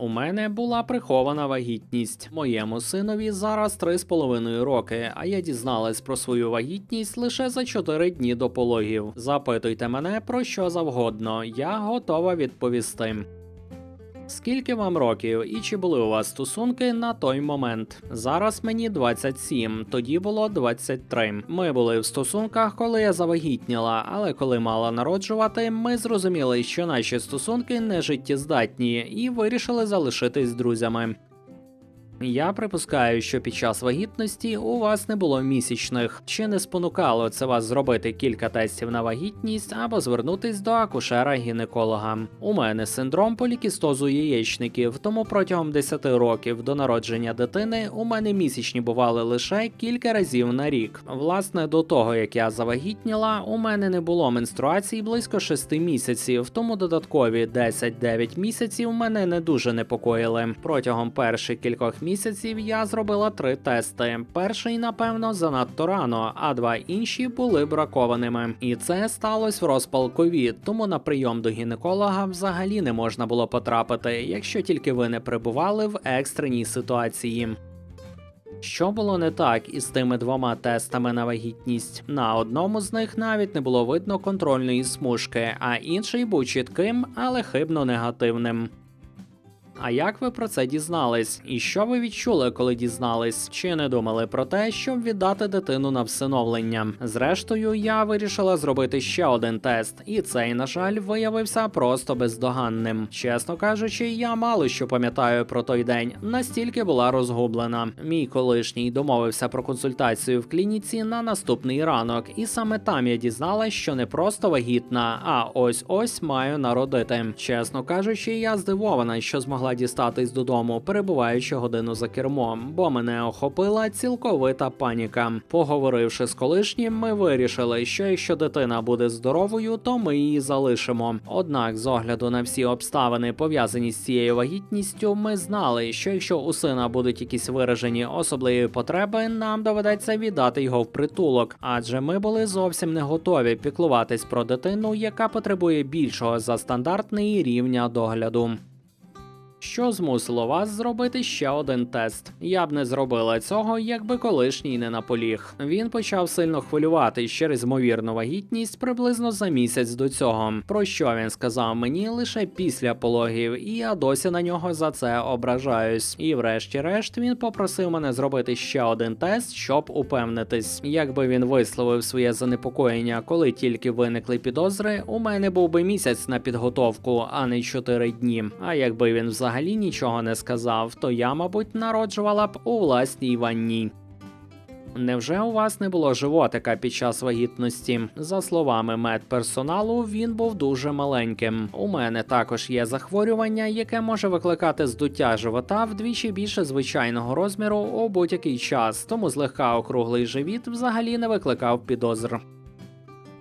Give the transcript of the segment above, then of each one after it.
У мене була прихована вагітність. Моєму синові зараз 3,5 роки, а я дізналась про свою вагітність лише за 4 дні до пологів. Запитуйте мене про що завгодно, я готова відповісти. Скільки вам років і чи були у вас стосунки на той момент? Зараз мені 27, тоді було 23. Ми були в стосунках, коли я завагітніла, але коли мала народжувати, ми зрозуміли, що наші стосунки не життєздатні, і вирішили залишитись друзями. Я припускаю, що під час вагітності у вас не було місячних. Чи не спонукало це вас зробити кілька тестів на вагітність або звернутись до акушера-гінеколога? У мене синдром полікістозу яєчників, тому протягом 10 років до народження дитини у мене місячні бували лише кілька разів на рік. Власне, до того як я завагітніла, у мене не було менструацій близько 6 місяців, тому додаткові 10-9 місяців мене не дуже непокоїли. Протягом перших кількох місяців я зробила три тести. Перший, напевно, занадто рано, а два інші були бракованими. І це сталося в розпал ковід, тому на прийом до гінеколога взагалі не можна було потрапити, якщо тільки ви не перебували в екстреній ситуації. Що було не так із тими двома тестами на вагітність? На одному з них навіть не було видно контрольної смужки, а інший був чітким, але хибно негативним. А як ви про це дізнались? І що ви відчули, коли дізнались? Чи не думали про те, щоб віддати дитину на всиновлення? Зрештою, я вирішила зробити ще один тест, і цей, на жаль, виявився просто бездоганним. Чесно кажучи, я мало що пам'ятаю про той день, настільки була розгублена. Мій колишній домовився про консультацію в клініці на наступний ранок, і саме там я дізналась, що не просто вагітна, а ось ось маю народити. Чесно кажучи, я здивована, що змогла дістатись додому, перебуваючи годину за кермом, бо мене охопила цілковита паніка. Поговоривши з колишнім, ми вирішили, що якщо дитина буде здоровою, то ми її залишимо. Однак, з огляду на всі обставини, пов'язані з цією вагітністю, ми знали, що якщо у сина будуть якісь виражені особливі потреби, нам доведеться віддати його в притулок, адже ми були зовсім не готові піклуватись про дитину, яка потребує більшого за стандартний рівня догляду. Що змусило вас зробити ще один тест? Я б не зробила цього, якби колишній не наполіг. Він почав сильно хвилюватись через ймовірну вагітність приблизно за місяць до цього. Про що він сказав мені лише після пологів, і я досі на нього за це ображаюсь. І врешті-решт він попросив мене зробити ще один тест, щоб упевнитись. Якби він висловив своє занепокоєння, коли тільки виникли підозри, у мене був би місяць на підготовку, а не чотири дні. А якби він взагалі нічого не сказав, то я, мабуть, народжувала б у власній ванні. Невже у вас не було животика під час вагітності? За словами медперсоналу, він був дуже маленьким. У мене також є захворювання, яке може викликати здуття живота вдвічі більше звичайного розміру у будь-який час, тому злегка округлий живіт взагалі не викликав підозр.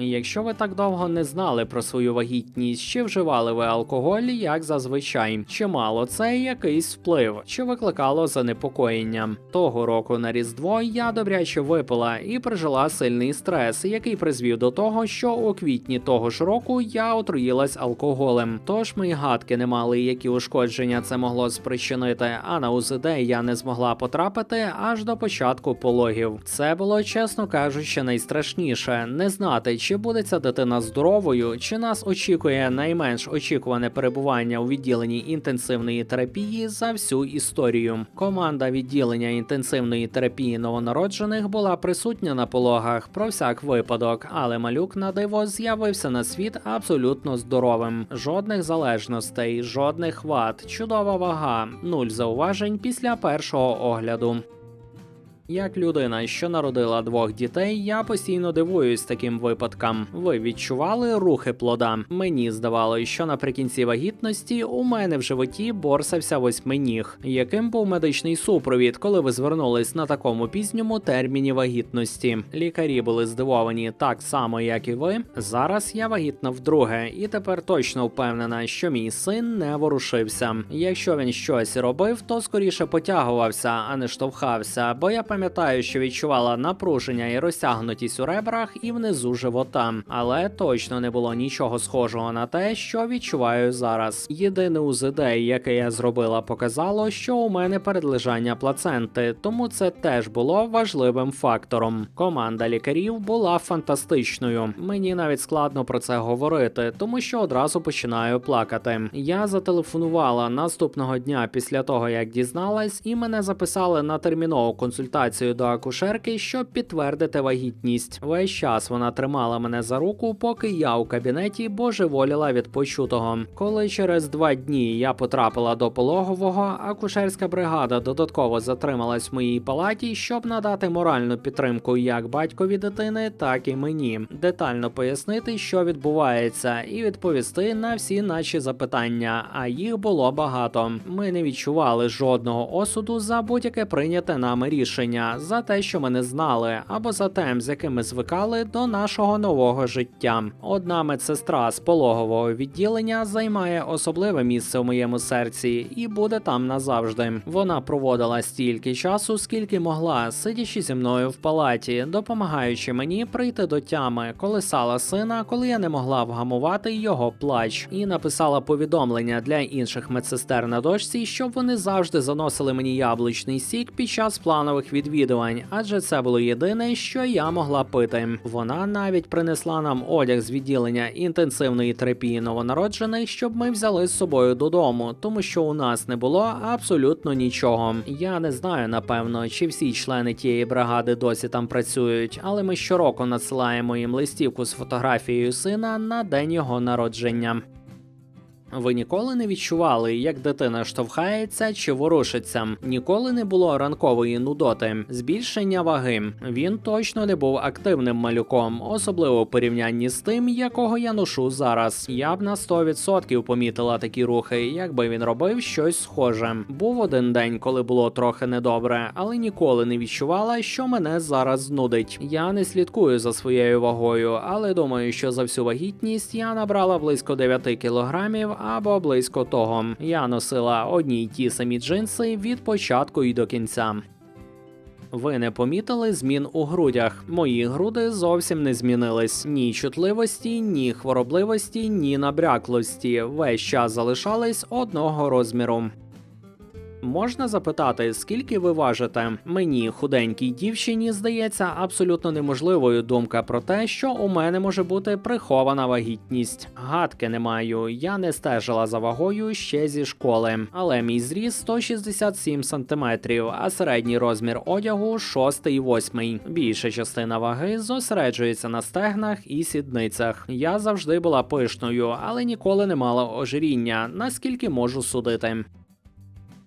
Якщо ви так довго не знали про свою вагітність, чи вживали ви алкоголь, як зазвичай, чи мало це якийсь вплив, чи викликало занепокоєння? Того року на Різдво я добряче випила і пережила сильний стрес, який призвів до того, що у квітні того ж року я отруїлась алкоголем. Тож мої гадки не мали, які ушкодження це могло спричинити. А на УЗД я не змогла потрапити аж до початку пологів. Це було, чесно кажучи, найстрашніше не знати, чи буде ця дитина здоровою, чи нас очікує найменш очікуване перебування у відділенні інтенсивної терапії за всю історію. Команда відділення інтенсивної терапії новонароджених була присутня на пологах про всяк випадок, але малюк на диво з'явився на світ абсолютно здоровим. Жодних залежностей, жодних вад, чудова вага, нуль зауважень після першого огляду. Як людина, що народила двох дітей, я постійно дивуюсь таким випадкам. Ви відчували рухи плода? Мені здавалося, що наприкінці вагітності у мене в животі борсався восьминіг. Яким був медичний супровід, коли ви звернулись на такому пізньому терміні вагітності? Лікарі були здивовані так само, як і ви. Зараз я вагітна вдруге, і тепер точно впевнена, що мій син не ворушився. Якщо він щось робив, то скоріше потягувався, а не штовхався, бо я пам'ятаю пам'ятаю, що відчувала напруження і розтягнутість у ребрах і внизу живота, але точно не було нічого схожого на те, що відчуваю зараз. Єдине УЗД, яке я зробила, показало, що у мене передлежання плаценти, тому це теж було важливим фактором. Команда лікарів була фантастичною. Мені навіть складно про це говорити, тому що одразу починаю плакати. Я зателефонувала наступного дня після того, як дізналась, і мене записали на термінову консультацію до акушерки, щоб підтвердити вагітність. Весь час вона тримала мене за руку, поки я у кабінеті божеволіла від почутого. Коли через два дні я потрапила до пологового, акушерська бригада додатково затрималась в моїй палаті, щоб надати моральну підтримку як батькові дитини, так і мені, детально пояснити, що відбувається, і відповісти на всі наші запитання. А їх було багато. Ми не відчували жодного осуду за будь-яке прийняте нами рішення, за те, що ми не знали, або за тем, з яким ми звикали до нашого нового життя. Одна медсестра з пологового відділення займає особливе місце в моєму серці і буде там назавжди. Вона проводила стільки часу, скільки могла, сидячи зі мною в палаті, допомагаючи мені прийти до тями, колисала сина, коли я не могла вгамувати його плач, і написала повідомлення для інших медсестер на дошці, щоб вони завжди заносили мені яблучний сік під час планових відвідувань, адже це було єдине, що я могла пити. Вона навіть принесла нам одяг з відділення інтенсивної терапії новонароджених, щоб ми взяли з собою додому, тому що у нас не було абсолютно нічого. Я не знаю напевно, чи всі члени тієї бригади досі там працюють, але ми щороку надсилаємо їм листівку з фотографією сина на день його народження. Ви ніколи не відчували, як дитина штовхається чи ворушиться? Ніколи не було ранкової нудоти, збільшення ваги. Він точно не був активним малюком, особливо в порівнянні з тим, якого я ношу зараз. Я б на 100% помітила такі рухи, якби він робив щось схоже. Був один день, коли було трохи недобре, але ніколи не відчувала, що мене зараз знудить. Я не слідкую за своєю вагою, але думаю, що за всю вагітність я набрала близько 9 кілограмів або близько того. Я носила одні й ті самі джинси від початку і до кінця. Ви не помітили змін у грудях. Мої груди зовсім не змінились. Ні чутливості, ні хворобливості, ні набряклості. Весь час залишались одного розміру. Можна запитати, скільки ви важите? Мені, худенькій дівчині, здається абсолютно неможливою думка про те, що у мене може бути прихована вагітність. Гадки не маю. Я не стежила за вагою ще зі школи, але мій зріст 167 сантиметрів, а середній розмір одягу 6 і 8. Більша частина ваги зосереджується на стегнах і сідницях. Я завжди була пишною, але ніколи не мала ожиріння, наскільки можу судити.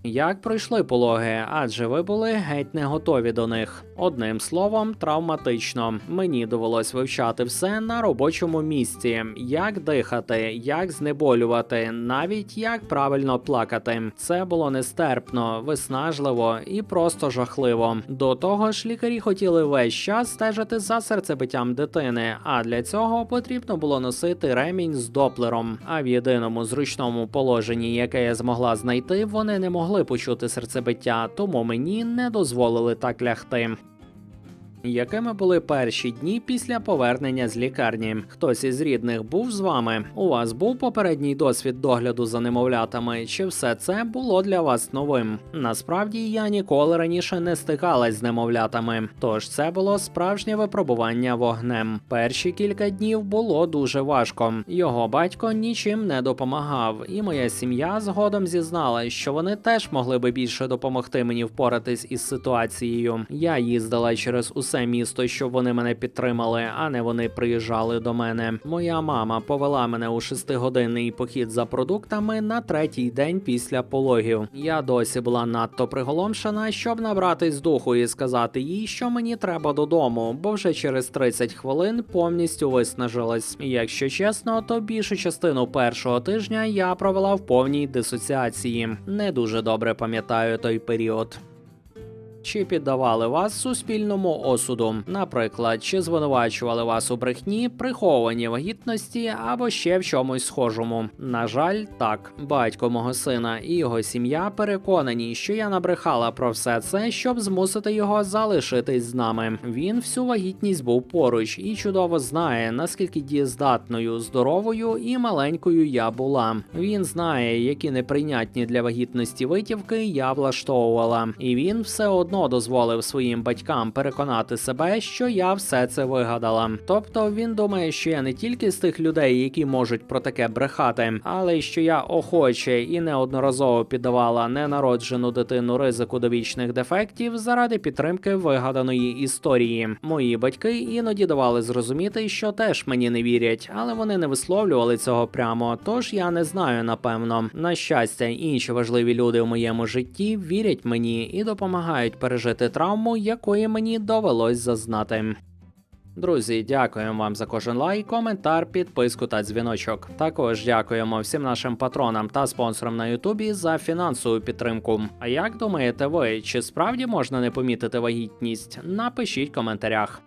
Як пройшли пологи, адже ви були геть не готові до них. Одним словом, травматично. Мені довелось вивчати все на робочому місці: як дихати, як знеболювати, навіть як правильно плакати. Це було нестерпно, виснажливо і просто жахливо. До того ж, лікарі хотіли весь час стежити за серцебиттям дитини, а для цього потрібно було носити ремінь з доплером. А в єдиному зручному положенні, яке я змогла знайти, вони не могли почути серцебиття, тому мені не дозволили так лягти. Якими були перші дні після повернення з лікарні? Хтось із рідних був з вами? У вас був попередній досвід догляду за немовлятами? Чи все це було для вас новим? Насправді я ніколи раніше не стикалась з немовлятами, тож це було справжнє випробування вогнем. Перші кілька днів було дуже важко. Його батько нічим не допомагав, і моя сім'я згодом зізнала, що вони теж могли би більше допомогти мені впоратись із ситуацією. Я їздила через усе місто, щоб вони мене підтримали, а не вони приїжджали до мене. Моя мама повела мене у шестигодинний похід за продуктами на третій день після пологів. Я досі була надто приголомшена, щоб набратись духу і сказати їй, що мені треба додому, бо вже через 30 хвилин повністю виснажилась. Якщо чесно, то більшу частину першого тижня я провела в повній дисоціації. Не дуже добре пам'ятаю той період. Чи піддавали вас суспільному осуду? Наприклад, чи звинувачували вас у брехні, прихованій вагітності або ще в чомусь схожому? На жаль, так. Батько мого сина і його сім'я переконані, що я набрехала про все це, щоб змусити його залишитись з нами. Він всю вагітність був поруч і чудово знає, наскільки дієздатною, здоровою і маленькою я була. Він знає, які неприйнятні для вагітності витівки я влаштовувала, і він все одно дозволив своїм батькам переконати себе, що я все це вигадала. Тобто він думає, що я не тільки з тих людей, які можуть про таке брехати, але й що я охоче і неодноразово піддавала ненароджену дитину ризику довічних дефектів заради підтримки вигаданої історії. Мої батьки іноді давали зрозуміти, що теж мені не вірять, але вони не висловлювали цього прямо. Тож я не знаю, напевно. На щастя, інші важливі люди в моєму житті вірять мені і допомагають пережити травму, якої мені довелось зазнати. Друзі, дякуємо вам за кожен лайк, коментар, підписку та дзвіночок. Також дякуємо всім нашим патронам та спонсорам на Ютубі за фінансову підтримку. А як думаєте ви, чи справді можна не помітити вагітність? Напишіть в коментарях.